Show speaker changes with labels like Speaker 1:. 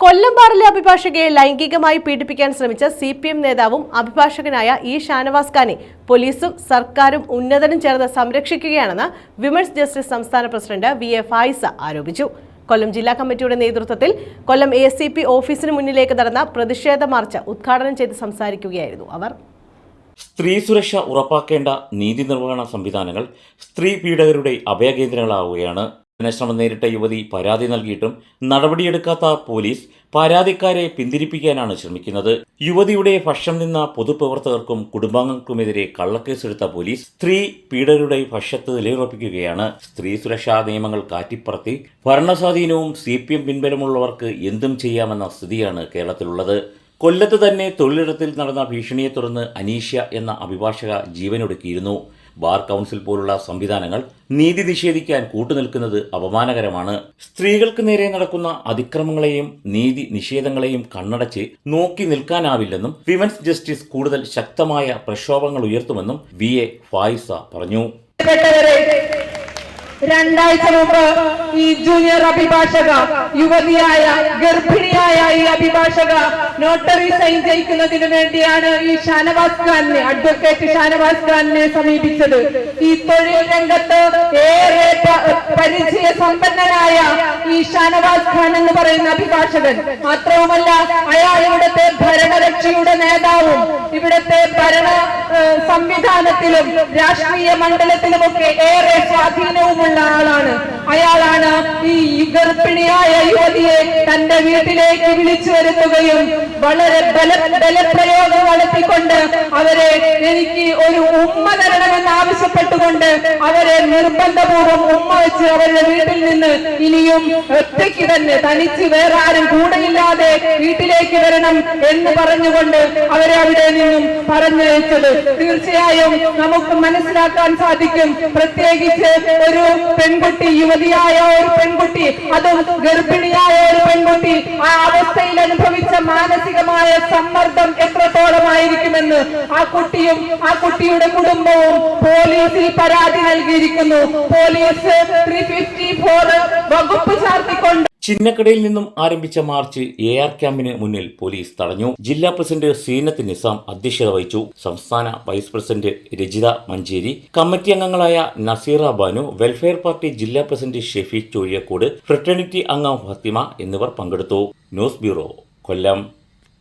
Speaker 1: കൊല്ലംപാറിലെ അഭിഭാഷകയെ ലൈംഗികമായി പീഡിപ്പിക്കാൻ ശ്രമിച്ച സി പി എം നേതാവും അഭിഭാഷകനായ ഇ ഷാനവാസ് ഖാനെ പോലീസും സർക്കാരും ഉന്നതനും ചേർന്ന് സംരക്ഷിക്കുകയാണെന്ന് വിമൻസ് ജസ്റ്റിസ് സംസ്ഥാന പ്രസിഡന്റ് വി എ ഫായിസ ആരോപിച്ചു. കൊല്ലം ജില്ലാ കമ്മിറ്റിയുടെ നേതൃത്വത്തിൽ കൊല്ലം എ സി പി ഓഫീസിന് മുന്നിലേക്ക് നടന്ന പ്രതിഷേധ മാർച്ച് ഉദ്ഘാടനം ചെയ്ത് സംസാരിക്കുകയായിരുന്നു അവർ.
Speaker 2: സ്ത്രീ സുരക്ഷ ഉറപ്പാക്കേണ്ട നീതി നിർവഹണ സംവിധാനങ്ങൾ സ്ത്രീ പീഡകരുടെ അഭയകേന്ദ്രങ്ങളാവുകയാണ് ശ്രമം നേരിട്ട യുവതി പരാതി നൽകിയിട്ടും നടപടിയെടുക്കാത്ത പോലീസ് പരാതിക്കാരെ പിന്തിരിപ്പിക്കാനാണ് ശ്രമിക്കുന്നത്. യുവതിയുടെ ഭക്ഷ്യം നിന്ന പൊതുപ്രവർത്തകർക്കും കുടുംബാംഗങ്ങൾക്കുമെതിരെ കള്ളക്കേസെടുത്ത പോലീസ് സ്ത്രീ പീഡകരുടെ ഭക്ഷ്യത്ത് നിലയുറപ്പിക്കുകയാണ്. സ്ത്രീ സുരക്ഷാ നിയമങ്ങൾ കാറ്റിപ്പറത്തി ഭരണസ്വാധീനവും സി പി എം പിൻബലമുള്ളവർക്ക് എന്തും ചെയ്യാമെന്ന സ്ഥിതിയാണ് കേരളത്തിലുള്ളത്. കൊല്ലത്ത് തന്നെ തൊഴിലിടത്തിൽ നടന്ന ഭീഷണിയെ തുടർന്ന് അനീഷ്യ എന്ന അഭിഭാഷക ജീവനൊടുക്കിയിരുന്നു. ബാർ കൗൺസിൽ പോലുള്ള സംവിധാനങ്ങൾ നീതി നിഷേധിക്കാൻ കൂട്ടുനിൽക്കുന്നത് അപമാനകരമാണ്. സ്ത്രീകൾക്ക് നേരെ നടക്കുന്ന അതിക്രമങ്ങളെയും നീതി നിഷേധങ്ങളെയും കണ്ണടച്ച് നോക്കി നിൽക്കാനാവില്ലെന്നും വിമൻസ് ജസ്റ്റിസ് കൂടുതൽ ശക്തമായ പ്രക്ഷോഭങ്ങൾ ഉയർത്തുമെന്നും വി. എ. ഫായിസ പറഞ്ഞു.
Speaker 3: രണ്ടാഴ്ച മുമ്പ് ഈ ജൂനിയർ അഭിഭാഷക യുവതിയായ ഗർഭിണിയായ ഈ അഭിഭാഷക നോട്ടറി സൈൻ ചെയ്യിക്കുന്നതിന് വേണ്ടിയാണ് ഈ ഷാനവാസ് ഖാനെ അഡ്വക്കേറ്റ് ഷാനവാസ് ഖാനെ സമീപിച്ചത്. ഈ തൊഴിൽ രംഗത്ത് ഏറെ പരിചയ സമ്പന്നനായ ഈ ഷാനവാസ് ഖാൻ എന്ന് പറയുന്ന അഭിഭാഷകൻ. മാത്രവുമല്ല അയാൾ ഇവിടുത്തെ ഭരണകക്ഷിയുടെ നേതാവും ഇവിടുത്തെ ഭരണ സംവിധാനത്തിലും രാഷ്ട്രീയ മണ്ഡലത്തിലുമൊക്കെ ഏറെ സ്വാധീനവുമുള്ള ആളാണ്. അയാളാണ് ഈ ഗർഭിണിയായ യുവതിയെ തന്റെ വീട്ടിലേക്ക് വിളിച്ചു വരുത്തുകയും വളരെ ബല ബലപ്രയോഗം നടത്തിക്കൊണ്ട് അവരെ എനിക്ക് ഒരു ഉമ്മ തരണമെന്ന് ആവശ്യപ്പെട്ടുകൊണ്ട് അവരെ നിർബന്ധപൂർവം ഉമ്മ വെച്ച് അവരുടെ വീട്ടിൽ നിന്ന് ഇനിയും ഒറ്റയ്ക്ക് തന്നെ തനിച്ച് വേറെ ആരും കൂടെയില്ലാതെ വീട്ടിലേക്ക് വരണം എന്ന് പറഞ്ഞുകൊണ്ട് അവരെ അവിടെ നിന്നും പറഞ്ഞയച്ചത്. തീർച്ചയായും നമുക്ക് മനസ്സിലാക്കാൻ സാധിക്കും. പ്രത്യേകിച്ച് ഒരു പെൺകുട്ടി യുവതിയായ ഒരു പെൺകുട്ടി അതും ഗർഭിണിയായ ഒരു പെൺകുട്ടി ആ അവസ്ഥയിൽ അനുഭവിച്ച മാനസികമായ സമ്മർദ്ദം എത്രത്തോളമായിരിക്കുമെന്ന് ആ കുട്ടിയും ആ കുട്ടിയുടെ കുടുംബവും പോലീസിൽ പരാതി നൽകിയിരിക്കുന്നു. പോലീസ് ത്രീ ഫിഫ്റ്റി ഫോർ
Speaker 2: ചിന്നക്കടയിൽ നിന്നും ആരംഭിച്ച മാർച്ച് എ ആർ ക്യാമ്പിന് മുന്നിൽ പോലീസ് തടഞ്ഞു. ജില്ലാ പ്രസിഡന്റ് സീനത്ത് നിസാം അധ്യക്ഷത വഹിച്ചു. സംസ്ഥാന vice president Rajitha Manjeri committee അംഗങ്ങളായ നസീറ ബാനു വെൽഫെയർ പാർട്ടി ജില്ലാ പ്രസിഡന്റ് ഷെഫീഖ് ചോഴിയക്കോട് ഫ്രട്ടേണിറ്റി അംഗം ഫത്തിമ എന്നിവർ പങ്കെടുത്തു. News bureau Kollam.